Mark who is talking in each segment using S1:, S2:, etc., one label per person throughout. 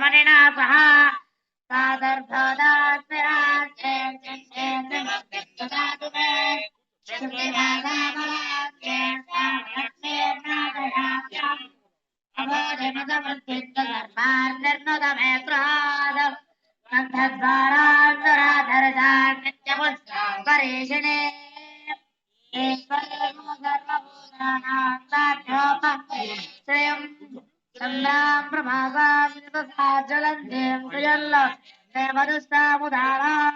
S1: ರಮಣೇನ ಸಹ చంద్రాం ప్రభాసాజ్వలందేం ప్రియల్ల దేవదుస్తాముదారాం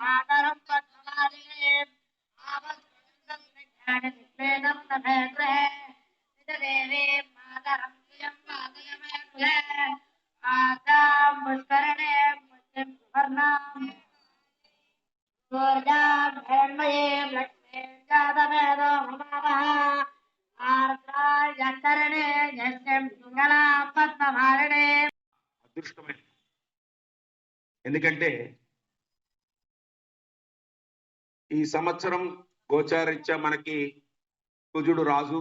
S1: மாதரம் பத்மாலியே ஆபத் நம்
S2: நகேந்திரே ఎందుకంటే ఈ సంవత్సరం గోచారీత్యా మనకి కుజుడు రాజు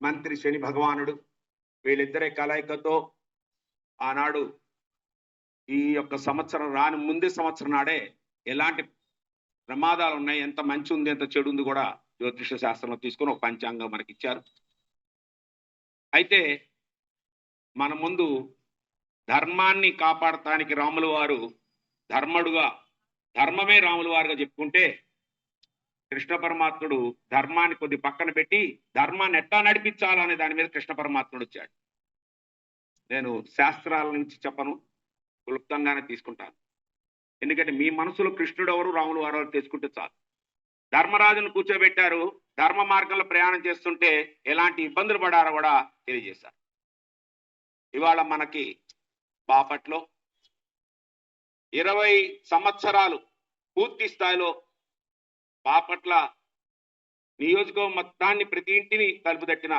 S2: మంత్రి శని భగవానుడు వీళ్ళిద్దరి కలయికతో ఆనాడు ఈ యొక్క సంవత్సరం రాని ముందే సంవత్సరం నాడే ఎలాంటి ప్రమాదాలు ఉన్నాయి ఎంత మంచి ఉంది ఎంత చెడు ఉంది కూడా జ్యోతిష శాస్త్రంలో తీసుకొని ఒక పంచాంగం మనకి ఇచ్చారు అయితే మన ముందు ధర్మాన్ని కాపాడటానికి రాముల వారు ధర్మడుగా ధర్మమే రాముల వారుగా చెప్పుకుంటే కృష్ణ పరమాత్ముడు ధర్మాన్ని కొద్ది పక్కన పెట్టి ధర్మాన్ని ఎట్టా నడిపించాలనే దాని మీద కృష్ణ పరమాత్ముడు వచ్చాడు. నేను శాస్త్రాల నుంచి చెప్పను క్లుప్తంగానే తీసుకుంటాను. ఎందుకంటే మీ మనసులో కృష్ణుడు ఎవరు రాములు వారు తెలుసుకుంటే చాలు. ధర్మరాజును కూర్చోబెట్టారు ధర్మ మార్గంలో ప్రయాణం చేస్తుంటే ఎలాంటి ఇబ్బందులు పడారో కూడా తెలియజేశారు. ఇవాళ మనకి బాపట్లో ఇరవై సంవత్సరాలు పూర్తి స్థాయిలో బాపట్ల నియోజకవర్గం మొత్తాన్ని ప్రతి ఇంటిని కలుపుదట్టిన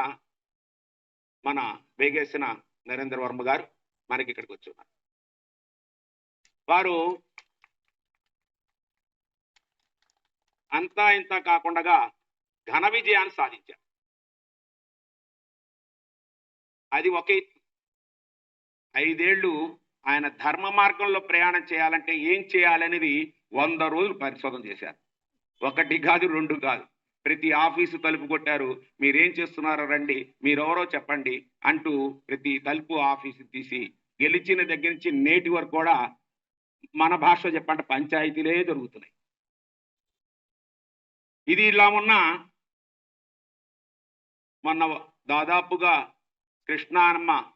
S2: మన వేగేసిన నరేంద్ర వర్మ గారు మనకి ఇక్కడికి వచ్చి ఉన్నారు వారు అంతా ఇంత కాకుండా ఘన విజయాన్ని సాధించారు. అది ఒక ఐదేళ్ళు ఆయన ధర్మ మార్గంలో ప్రయాణం చేయాలంటే ఏం చేయాలనేది వంద రోజులు పరిశోధన చేశారు. ఒకటి కాదు రెండు కాదు. ప్రతి ఆఫీసు తలుపు కొట్టారు. మీరేం చేస్తున్నారో రండి మీరెవరో చెప్పండి అంటూ ప్రతి తలుపు ఆఫీసు తీసి గెలిచిన దగ్గర నుంచి నేటి వరకు కూడా మన భాష చెప్పండి పంచాయతీలే జరుగుతున్నాయి ఇది ఇలా ఉన్న మొన్న దాదాపుగా కృష్ణానమ్మ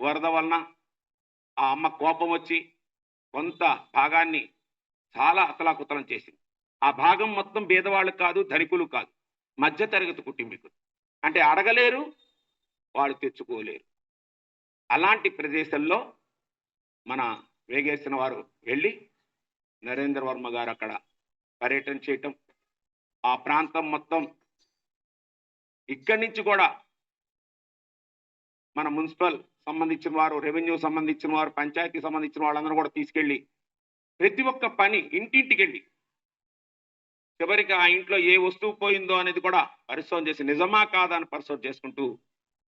S2: వరద వలన ఆ అమ్మ కోపం వచ్చి కొంత భాగాన్ని చాలా అతలాకుతలం చేసింది. ఆ భాగం మొత్తం బీదవాళ్ళు కాదు ధనికులు కాదు. మధ్య తరగతి కుటుంబీకులు. అంటే అడగలేరు వాళ్ళు తెచ్చుకోలేరు. అలాంటి ప్రదేశంలో మన వేగేసిన వారు వెళ్ళి నరేంద్ర వర్మ గారు అక్కడ పర్యటన చేయటం ఆ ప్రాంతం మొత్తం ఇక్కడి నుంచి కూడా మన మున్సిపల్ సంబంధించిన వారు రెవెన్యూ సంబంధించిన వారు పంచాయతీ సంబంధించిన వాళ్ళందరూ కూడా తీసుకెళ్ళి ప్రతి ఒక్క పని ఇంటింటికి వెళ్ళి చివరికి ఆ ఇంట్లో ఏ వస్తువు పోయిందో అనేది కూడా పరిశోధన చేసి నిజమా కాదా అని పరిశోధన చేసుకుంటూ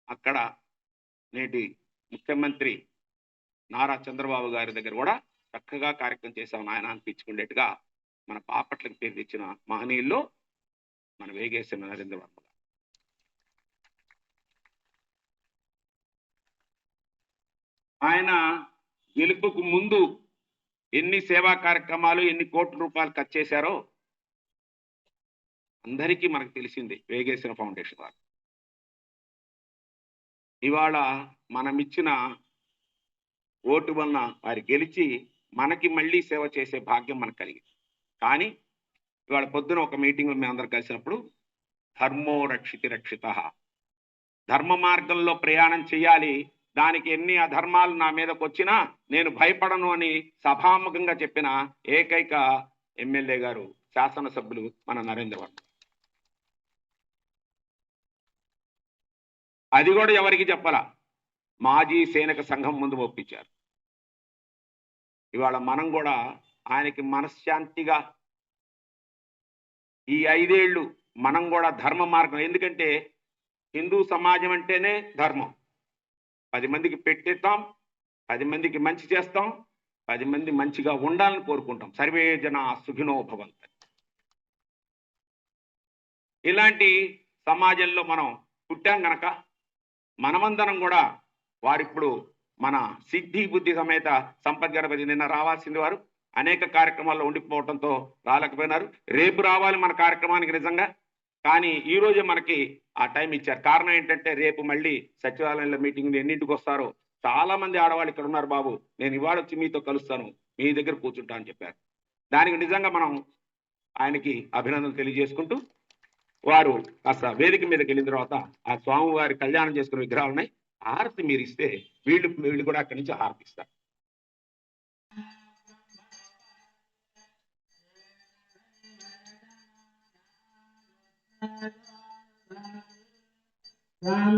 S2: అక్కడ నేటి ముఖ్యమంత్రి నారా చంద్రబాబు గారి దగ్గర కూడా చక్కగా కార్యక్రమం చేశాం ఆయన అనిపించుకునేట్టుగా మన బాపట్లకు పేరు తెచ్చిన మహనీయుల్లో మన వేగేసిన నరేంద్ర వర్మ ఆయన గెలుపుకు ముందు ఎన్ని సేవా కార్యక్రమాలు ఎన్ని కోట్ల రూపాయలు ఖర్చు చేశారో అందరికీ మనకు తెలిసింది వేగేశ్వర ఫౌండేషన్ వారు. ఇవాళ మనం ఇచ్చిన ఓటు వలన వారు గెలిచి మనకి మళ్ళీ సేవ చేసే భాగ్యం మనకు కలిగింది. కానీ ఇవాళ పొద్దున ఒక మీటింగ్లో మేము అందరు కలిసినప్పుడు ధర్మో రక్షితి రక్షిత. ధర్మ మార్గంలో ప్రయాణం చేయాలి దానికి ఎన్ని అధర్మాలు నా మీదకు వచ్చినా నేను భయపడను అని సభాముఖంగా చెప్పిన ఏకైక ఎమ్మెల్యే గారు శాసనసభ్యులు మన నరేంద్ర వర్మ. అది కూడా ఎవరికి చెప్పాలా? మాజీ సైనిక సంఘం ముందు ఒప్పించారు. ఇవాళ మనం కూడా ఆయనకి మనశ్శాంతిగా ఈ ఐదేళ్ళు మనం కూడా ధర్మ మార్గం. ఎందుకంటే హిందూ సమాజం అంటేనే ధర్మం. పది మందికి పెట్టేస్తాం పది మందికి మంచి చేస్తాం పది మంది మంచిగా ఉండాలని కోరుకుంటాం. సర్వే జన సుఖినోభవంత ఇలాంటి సమాజంలో మనం పుట్టాం గనక మనమందరం కూడా వారిప్పుడు మన సిద్ధి బుద్ధి సమేత సంపత్ గణపతి నిన్న రావాల్సింది వారు. అనేక కార్యక్రమాల్లో ఉండిపోవడంతో రాలేకపోయినారు. రేపు రావాలి మన కార్యక్రమానికి నిజంగా. కానీ ఈ రోజే మనకి ఆ టైం ఇచ్చారు. కారణం ఏంటంటే రేపు మళ్ళీ సచివాలయంలో మీటింగ్ ఎన్నింటికి వస్తారో చాలా మంది ఆడవాళ్ళు ఇక్కడ ఉన్నారు బాబు. నేను ఇవాళ వచ్చి మీతో కలుస్తాను. మీ దగ్గర కూర్చుంటా అని చెప్పారు. దానికి నిజంగా మనం ఆయనకి అభినందనలు తెలియజేసుకుంటూ వారు కాస్త వేదిక మీదకి వెళ్ళిన తర్వాత ఆ స్వామివారి కళ్యాణం చేసుకున్న విగ్రహాలు ఉన్నాయి. హారతి మీరు ఇస్తే వీళ్ళు వీళ్ళు కూడా అక్కడి నుంచి राम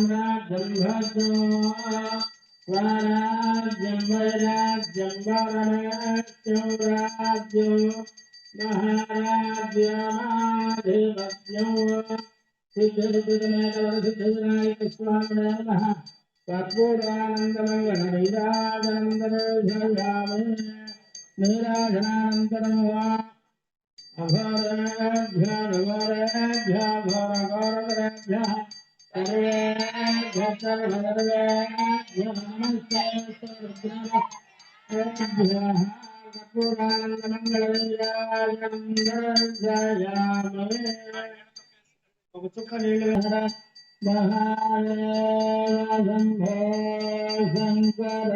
S2: राज्यम
S3: भजो स्वराज्यम वैराज्यम वरणस्यम राज्यो महाराज्यमाधिपत्यं सिद्धिर्विघ्नेकवरसिद्धिविनायकस्वामिने नमः कर्पूरानन्दमङ्गलैराजनन्दनोध्यायामे సిద్ధిర్బుధమేకవరసిద్ధివినాయక స్వామినే నమః సద్గుణానందమంగళనీరాజనందనే ధ్యాయామే నీరాజనానందనం వా ఒక చుక్క నీళ్ళు మహాదేవ శంకర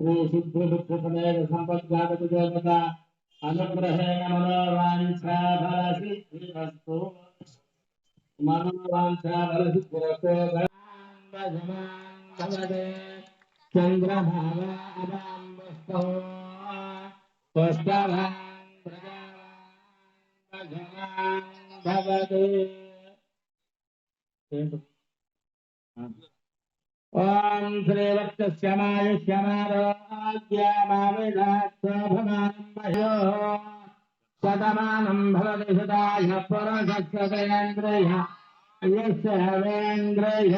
S3: శ్రీ సిద్ధి దుఃఖ దేవత అనుగ్రహేణ మనోవాంఛాఫల సిద్ధిరస్తు మనోవాంఛాఫల సిద్ధిరస్తు ఏంటి? ॐ श्रीवत्सस्य मायुष्यमारोग्यामाविनाक्षभमानम्बयोः शतमानम् भवति सदाय परसस्यतेन्द्रिय यस्य वेन्द्रिय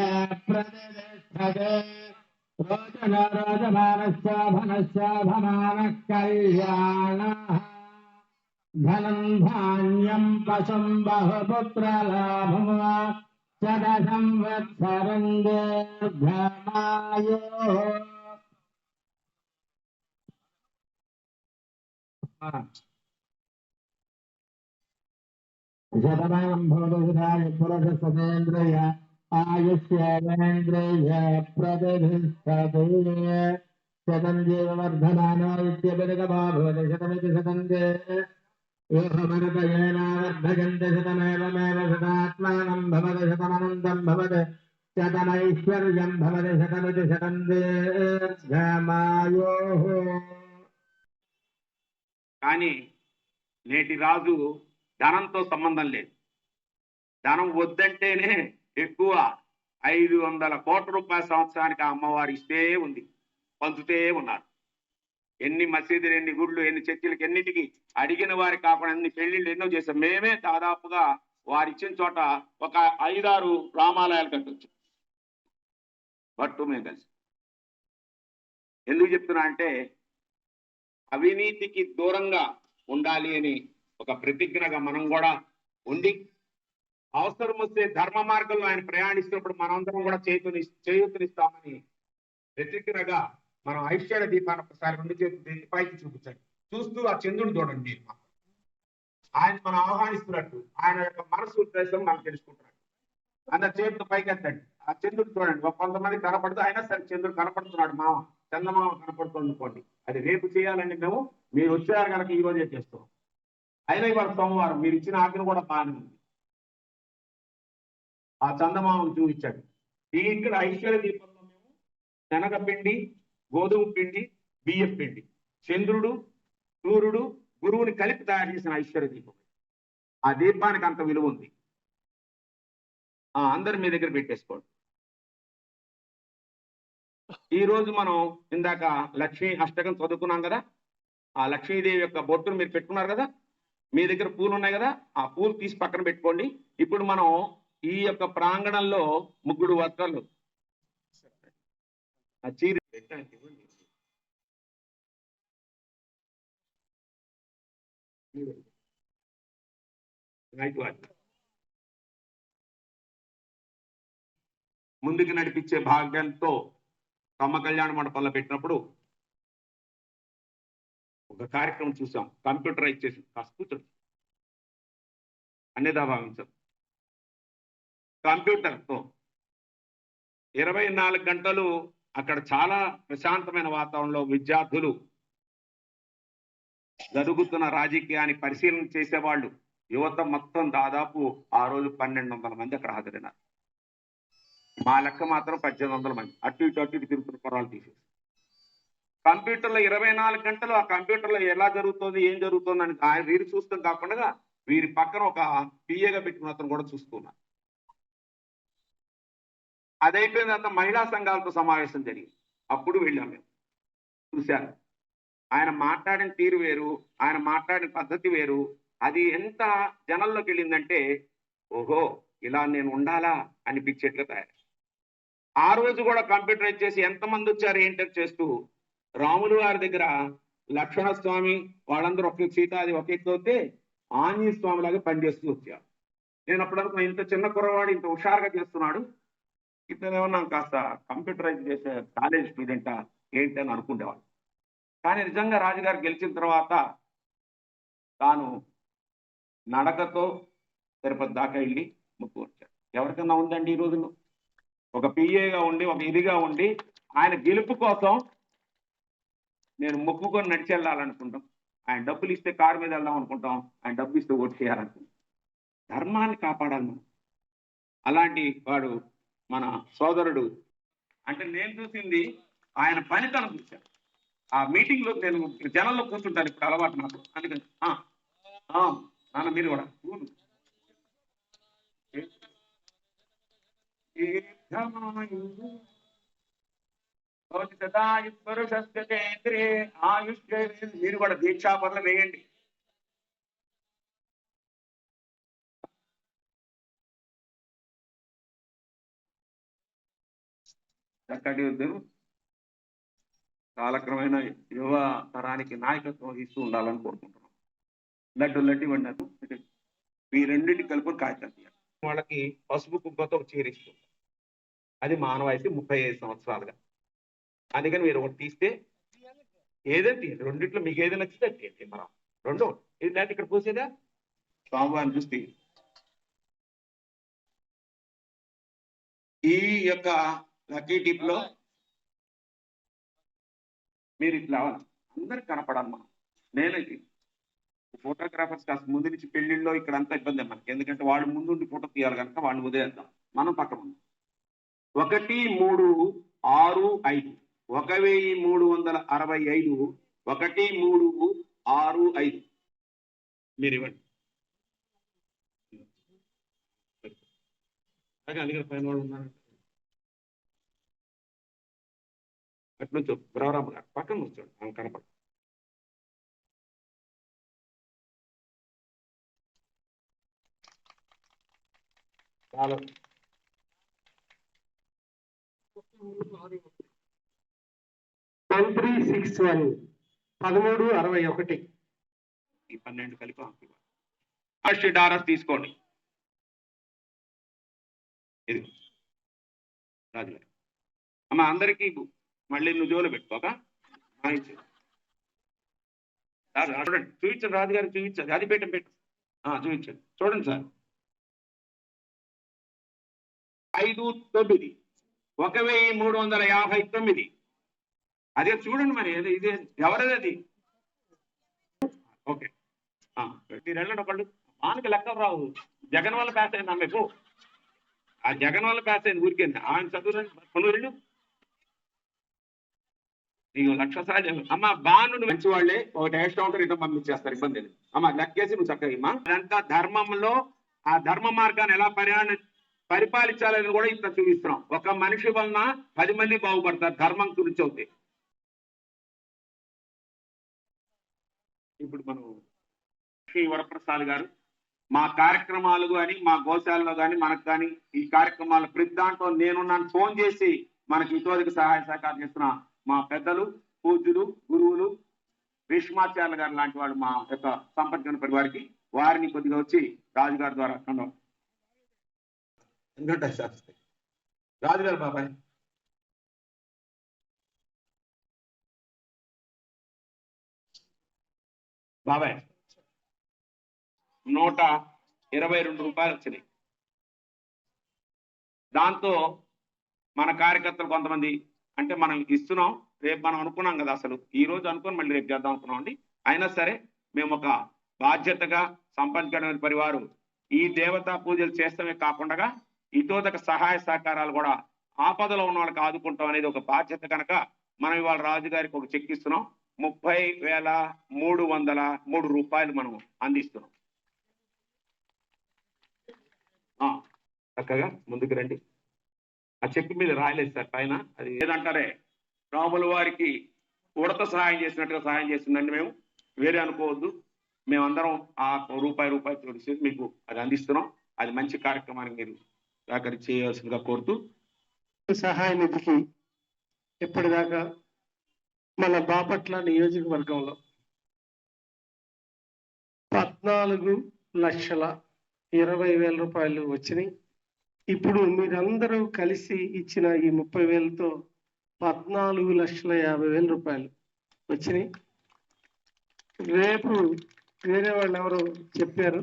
S3: प्रतिष्ठते रोचन रोचमानस्य भनस्याभमानः कल्याणः धनम् धान्यम् पशुम् बहुपुत्रलाभम् संवत्सरं दीर्घमायो शतमानं भवदुधाय पुरुषसमेन्द्रय आयुष्येन्द्रेय प्रतिष्ठते యోహమరతయేనావర్ధజంత శతమేవమేవ శతాత్మానం భవతి శతమనంతం భవతి శతమైశ్వర్యం భవతి శతమితి శతం దీర్ఘమాయో
S2: కానీ నేటి రాజు ధనంతో సంబంధం లేదు. ధనం వద్దంటేనే ఎక్కువ ఐదు వందల కోట్ల రూపాయల సంవత్సరానికి ఆ అమ్మవారు ఇస్తే ఉంది పంచుతే ఉన్నారు ఎన్ని మసీదులు ఎన్ని గుళ్ళు ఎన్ని చర్చిలకు ఎన్నిటికి అడిగిన వారి కాకుండా అన్ని పెళ్ళిళ్ళు ఎన్నో చేసాం మేమే దాదాపుగా వారు ఇచ్చిన చోట ఒక ఐదారు రామాలయాలు కట్టొచ్చు. బట్టు మేము కలిసి ఎందుకు చెప్తున్నా అంటే అవినీతికి దూరంగా ఉండాలి అని ఒక ప్రతిజ్ఞగా మనం కూడా ఉండి అవసరం వస్తే ధర్మ మార్గంలో ఆయన ప్రయాణిస్తున్నప్పుడు మనందరం కూడా చేతుని చేయూతనిస్తామని ప్రతిజ్ఞగా మనం ఐశ్వర్య దీపాన్ని ఒకసారి రెండు చేతులు పైకి చూపించండి. చూస్తూ ఆ చంద్రుడు చూడండి మీరు ఆయన మనం ఆహ్వానిస్తున్నట్టు ఆయన యొక్క మనసు ఉద్దేశం మనం తెలుసుకుంటున్నాడు ఆయన చేతులు పైకి ఎత్తండి. ఆ చంద్రుడు చూడండి ఒక కొంతమంది కనపడుతూ అయినా సరే చంద్రుడు కనపడుతున్నాడు మామ చందమామ కనపడుతుంది అనుకోండి. అది రేపు చేయాలండి మేము మీరు వచ్చారు కనుక ఈ రోజే చేస్తాం. అయినా ఇవాళ సోమవారం మీరు ఇచ్చిన ఆజ్ఞ కూడా బాగానే ఉంది. ఆ చందమామను చూపించాడు. ఇక్కడ ఐశ్వర్య దీపంలో మేము శనగపిండి గోధుమ పిండి బియ్యం పిండి. చంద్రుడు సూర్యుడు గురువుని కలిపి తయారు చేసిన ఐశ్వర్య దీపం. ఆ దీపానికి అంత విలువ ఉంది. ఆ అందరు మీ దగ్గర పెట్టేసుకోండి. ఈ రోజు మనం ఇందాక లక్ష్మీ అష్టకం చదువుకున్నాం కదా? ఆ లక్ష్మీదేవి యొక్క బొట్టును మీరు పెట్టుకున్నారు కదా? మీ దగ్గర పూలు ఉన్నాయి కదా? ఆ పూలు తీసి పక్కన పెట్టుకోండి. ఇప్పుడు మనం ఈ యొక్క ప్రాంగణంలో ముగ్గురు వర్కర్లు చీర రైట్ ముందుకు నడిపించే భాగ్యంతో తమ కళ్యాణ మండపంలో పెట్టినప్పుడు ఒక కార్యక్రమం చూసాం. కంప్యూటరైజ్ చేసి. కాస్త కూర్చోండి అన్నిదా భావించాం. కంప్యూటర్తో ఇరవై నాలుగు గంటలు అక్కడ చాలా ప్రశాంతమైన వాతావరణంలో విద్యార్థులు జరుగుతున్న రాజకీయాన్ని పరిశీలన చేసేవాళ్ళు. యువత మొత్తం దాదాపు ఆ రోజు పన్నెండు వందల మంది అక్కడ హాజరైనారు. మా లెక్క మాత్రం పద్దెనిమిది వందల మంది. అటు ఇటు అటు ఇటు తిరుగుతున్న పొరాలు తీసేసి కంప్యూటర్లో ఇరవై నాలుగు గంటలు ఆ కంప్యూటర్లో ఎలా జరుగుతుంది ఏం జరుగుతుంది అని ఆయన వీరు చూస్తాం కాకుండా వీరి పక్కన ఒక పిఏగా పెట్టుకున్న అతను కూడా చూస్తున్నారు అది అయిపోయిన తర్వాత మహిళా సంఘాలతో సమావేశం జరిగింది. అప్పుడు వెళ్ళాం మేము. చూశాను. ఆయన మాట్లాడిన తీరు వేరు ఆయన మాట్లాడిన పద్ధతి వేరు. అది ఎంత జనంలోకి వెళ్ళిందంటే ఓహో ఇలా నేను ఉండాలా అనిపించేట్లు తయారు ఆ రోజు కూడా కంప్యూటరైజ్ చేసి ఎంతమంది వచ్చారు ఏంటో చేస్తూ రాములు వారి దగ్గర లక్ష్మణ స్వామి వాళ్ళందరూ ఒక సీతాది ఒక ఎత్తు అయితే ఆంజనేయ స్వామి లాగా పనిచేస్తూ వచ్చారు. నేను అప్పుడు అనుకున్నా ఇంత చిన్న కుర్రవాడు ఇంత హుషారుగా చేస్తున్నాడు. ఇతనేమన్నా కాస్త కంప్యూటరైజ్ చేసే కాలేజ్ స్టూడెంటా ఏంటి అని అనుకునేవాడు కానీ నిజంగా రాజుగారు గెలిచిన తర్వాత తాను నడకతో తిరుపతి దాకా వెళ్ళి ముక్కు వచ్చాడు. ఎవరికన్నా ఉందండి ఈ రోజున ఒక పిఏగా ఉండి ఒక ఇదిగా ఉండి ఆయన గెలుపు కోసం నేను మొక్కుకొని నడిచి వెళ్ళాలనుకుంటాం. ఆయన డబ్బులు ఇస్తే కారు మీద వెళ్దాం అనుకుంటాం. ఆయన డబ్బు ఇస్తే ఓటు చేయాలనుకుంటాం. ధర్మాన్ని కాపాడాలి మనం. అలాంటి వాడు మన సోదరుడు. అంటే నేను చూసింది ఆయన పనితనం చూశాను ఆ మీటింగ్లో నేను జనంలో కూర్చుంటాను ఇప్పుడు అలవాటు నాకు. అందుకని నాన్న మీరు కూడా కూర్చో. మీరు కూడా దీక్షాపరలు వేయండి. చక్కటి ఉద్యమం కాలక్రమైన యువ తరానికి నాయకత్వం వహిస్తూ ఉండాలని కోరుకుంటున్నాం. లడ్డు లడ్డు ఇవ్వండి ఈ రెండింటి కలుపుని కాగితం తీయాలి. వాళ్ళకి పసుపు కుంపతో చీరిస్తుంది అది మానవ అది ముప్పై ఐదు సంవత్సరాలుగా. అందుకని మీరు ఒకటి తీస్తే ఏదైనా తీయండి రెండిట్లో మీకు ఏదైనా నచ్చితే అది తీయండి మనం రెండు ఇది లేకపోతే ఇక్కడ పోసేదా? స్వామివారిని చూస్తే ఈ యొక్క లక్కీ టిప్లో మీరు ఇట్లా అందరికి కనపడాలి మనం నేనైతే ఫోటోగ్రాఫర్స్ కాస్త ముందు నుంచి పెళ్ళిళ్ళలో ఇక్కడ అంతా ఇబ్బంది మనకి ఎందుకంటే వాళ్ళు ముందుండి ఫోటో తీయాలి కనుక వాళ్ళు వదిలేద్దాం. మనం పక్కన ఉన్నాం ఒకటి మూడు ఆరు ఐదు. ఒక వెయ్యి మూడు వందల అరవై ఐదు. ఒకటి మూడు ఆరు ఐదు. మీరు ఇవ్వండి. అందుకని పైన వాళ్ళు ఉన్నారంటే అటు నుంచి బ్రవరామ గారు పక్కన కూర్చోండి. ఆమె కనపడ చాలా
S3: త్రీ సిక్స్ వన్ పదమూడు అరవై ఒకటి.
S2: ఈ పన్నెండు కలిపి. ఫస్ట్ డాలర్స్ తీసుకోండి. ఇది రాజుగారు. అమ్మ అందరికీ మళ్ళీ నువ్వు జోలు పెట్టుకోక ఆ, రాజు, చూడండి చూపించండి రాజుగారు చూపించండి. అది పెట్టం పెట్టు. ఆ, చూపించండి. చూడండి సార్. ఐదు తొమ్మిది. ఒక వెయ్యి మూడు వందల యాభై తొమ్మిది. అదే చూడండి మరి ఇది ఎవరది అది? ఓకే. మీరు వెళ్ళండి ఒకళ్ళు. మానకి లెక్క రావు. జగన్ వల్ల పాస్ అయింది మీకు ఆ జగన్ వల్ల పాస్ అయింది ఊరికే ఆయన చదువు పనులు నీకు లక్ష సార్లు అమ్మ బాను మంచి వాళ్ళే ఒక టేస్ట్ కౌంటర్ ఇట్లా పంపించేస్తారు ఇబ్బంది లేదు. అమ్మ లెక్కేసి నువ్వు చక్కగా ఇమ్మా. అదంతా ధర్మంలో ఆ ధర్మ మార్గాన్ని ఎలా పరిహార పరిపాలించాలని కూడా ఇంత చూపిస్తున్నాం. ఒక మనిషి వలన పది మంది బాగుపడతారు ధర్మం గురించి అవుతాయి ఇప్పుడు మనం శ్రీ వరప్రసాద్ గారు మా కార్యక్రమాలు కానీ మా గోశాలలో కానీ మనకు కానీ ఈ కార్యక్రమాలు ప్రతి దాంట్లో నేనున్నాను ఫోన్ చేసి మనకి ఇతోదికి సహాయ సహకారం చేస్తున్నా. మా పెద్దలు పూజ్యులు గురువులు భీష్మాచార్య గారు లాంటి వాళ్ళు మా యొక్క సంపర్కన పరివారికి వారిని కొద్దిగా వచ్చి రాజుగారి ద్వారా శాస్త్రి. రాజుగారు బాబాయ్. బాబాయ్. నూట ఇరవై రెండు రూపాయలు వచ్చినాయి. దాంతో మన కార్యకర్తలు కొంతమంది అంటే మనం ఇస్తున్నాం రేపు మనం అనుకున్నాం కదా అసలు. ఈ రోజు అనుకుని మళ్ళీ రేపు చేద్దాం అనుకున్నాం అండి. అయినా సరే మేము ఒక బాధ్యతగా సంపాదించడం పరివారం ఈ దేవతా పూజలు చేస్తమే కాకుండా ఇతోదక సహాయ సహకారాలు కూడా ఆపదలో ఉన్న వాళ్ళకి ఆదుకుంటాం అనేది ఒక బాధ్యత కనుక మనం ఇవాళ రాజుగారికి ఒక చెక్ ఇస్తున్నాం. ముప్పై వేల మూడు వందల మూడు రూపాయలు మనం అందిస్తున్నాం. ఆ, చక్కగా ముందుకు రండి. ఆ చెక్ మీద రాయలేదు సార్ పైన. అది ఏదంటారే? రాముల వారికి ఉడత సహాయం చేసినట్టుగా సహాయం చేసిందండి మేము. వేరే అనుకోవద్దు. మేమందరం ఆ రూపాయి రూపాయి తోడిసి మీకు అది అందిస్తున్నాం. అది మంచి కార్యక్రమానికి మీరు సహకరి చేయవలసిందిగా కోరుతూ.
S4: సహాయ నిధికి ఇప్పటిదాకా మన బాపట్ల నియోజకవర్గంలో పద్నాలుగు లక్షల ఇరవై వేల రూపాయలు వచ్చినాయి. ఇప్పుడు మీరందరూ కలిసి ఇచ్చిన ఈ ముప్పై వేలతో పద్నాలుగు లక్షల యాభై వేల రూపాయలు వచ్చినాయి. రేపు వేరే వాళ్ళు ఎవరు చెప్పారు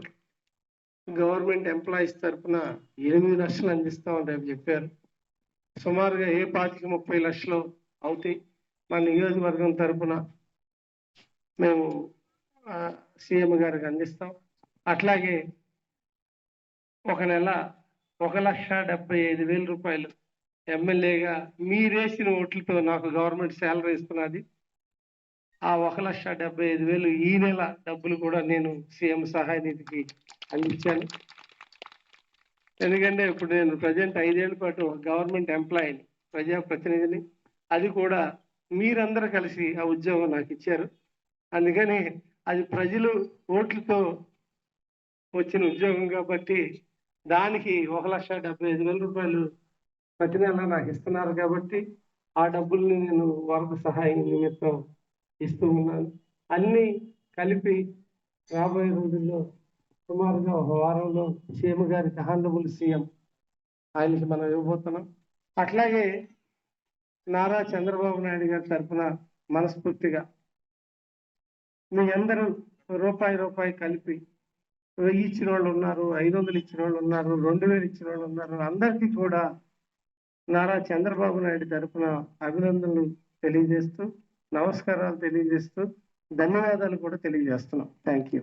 S4: గవర్నమెంట్ ఎంప్లాయీస్ తరఫున ఎనిమిది లక్షలు అందిస్తామని రేపు చెప్పారు. సుమారుగా ఏ పాతిక ముప్పై లక్షలు అవుతాయి? మన నియోజకవర్గం తరఫున మేము సీఎం గారికి అందిస్తాం. అట్లాగే ఒక నెల ఒక లక్ష డెబ్బై ఐదు వేల రూపాయలు ఎమ్మెల్యేగా మీరేసిన ఓట్లతో నాకు గవర్నమెంట్ శాలరీ ఇస్తున్నది. ఆ ఒక లక్ష డెబ్బై ఐదు వేలు ఈ నెల డబ్బులు కూడా నేను సీఎం సహాయ నిధికి అందించాను. ఎందుకంటే ఇప్పుడు నేను ప్రజెంట్ ఐదేళ్ళ పాటు గవర్నమెంట్ ఎంప్లాయీని ప్రజాప్రతినిధిని అది కూడా మీరందరూ కలిసి ఆ ఉద్యోగం నాకు ఇచ్చారు. అందుకని అది ప్రజలు ఓట్లతో వచ్చిన ఉద్యోగం కాబట్టి దానికి ఒక లక్ష డెబ్బై ఐదు వేల రూపాయలు ప్రతి నెల నాకు ఇస్తున్నారు కాబట్టి ఆ డబ్బుల్ని నేను వరద సహాయం నిమిత్తం ఇస్తూ ఉన్నాను. అన్ని కలిపి రాబోయే రోజుల్లో సుమారుగా ఒక వారంలో సీఎం గారికి హానరబుల్ సీఎం ఆయనకి మనం ఇవ్వబోతున్నాం. అట్లాగే నారా చంద్రబాబు నాయుడు గారి తరఫున మనస్ఫూర్తిగా మీ అందరూ రూపాయి రూపాయి కలిపి వెయ్యి ఇచ్చిన వాళ్ళు ఉన్నారు ఐదు వందలు ఇచ్చిన వాళ్ళు ఉన్నారు రెండు వేలు ఇచ్చిన వాళ్ళు ఉన్నారు. అందరికీ కూడా నారా చంద్రబాబు నాయుడు తరఫున అభినందనలు తెలియజేస్తూ నమస్కారాలు తెలియజేస్తూ ధన్యవాదాలు కూడా తెలియజేస్తున్నాం. Thank you